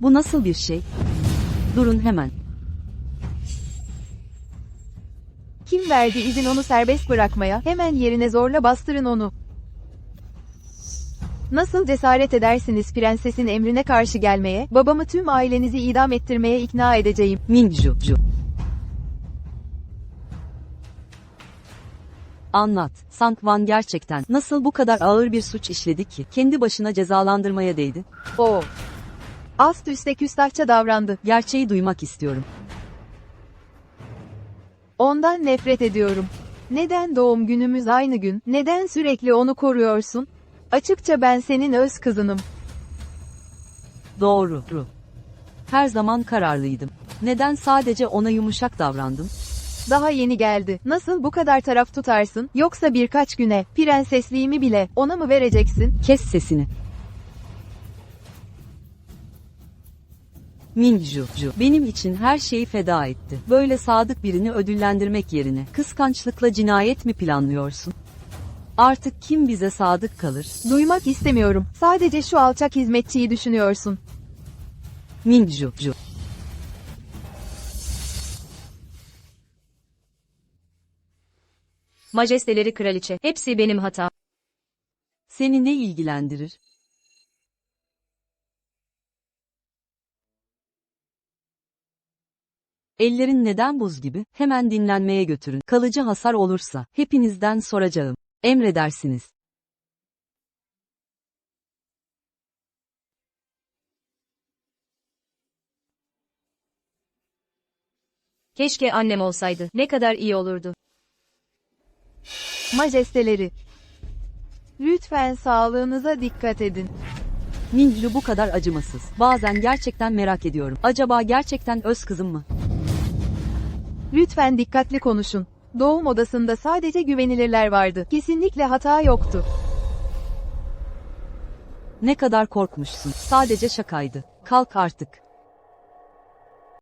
Bu nasıl bir şey? Durun hemen. Kim verdi izin onu serbest bırakmaya? Hemen yerine zorla bastırın onu. Nasıl cesaret edersiniz prensesin emrine karşı gelmeye? Babamı tüm ailenizi idam ettirmeye ikna edeceğim. Mingju. Ju. Anlat. Sankvan gerçekten nasıl bu kadar ağır bir suç işledi ki kendi başına cezalandırmaya değdi? O. Ast üste küstahça davrandı. Gerçeği duymak istiyorum. Ondan nefret ediyorum. Neden doğum günümüz aynı gün? Neden sürekli onu koruyorsun? Açıkça ben senin öz kızınım. Doğru. Ru. Her zaman kararlıydım. Neden sadece ona yumuşak davrandım? Daha yeni geldi. Nasıl bu kadar taraf tutarsın? Yoksa birkaç güne, prensesliğimi bile, ona mı vereceksin? Kes sesini. Mingju, Ju, benim için her şeyi feda etti. Böyle sadık birini ödüllendirmek yerine kıskançlıkla cinayet mi planlıyorsun? Artık kim bize sadık kalır? Duymak istemiyorum. Sadece şu alçak hizmetçiyi düşünüyorsun. Mingju, Ju. Majesteleri kraliçe, hepsi benim hatam. Seni ne ilgilendirir? Ellerin neden buz gibi? Hemen dinlenmeye götürün. Kalıcı hasar olursa hepinizden soracağım. Emredersiniz. Keşke annem olsaydı. Ne kadar iyi olurdu. Majesteleri. Lütfen sağlığınıza dikkat edin. Minglu bu kadar acımasız. Bazen gerçekten merak ediyorum. Acaba gerçekten öz kızım mı? Lütfen dikkatli konuşun. Doğum odasında sadece güvenilirler vardı. Kesinlikle hata yoktu. Ne kadar korkmuşsun. Sadece şakaydı. Kalk artık.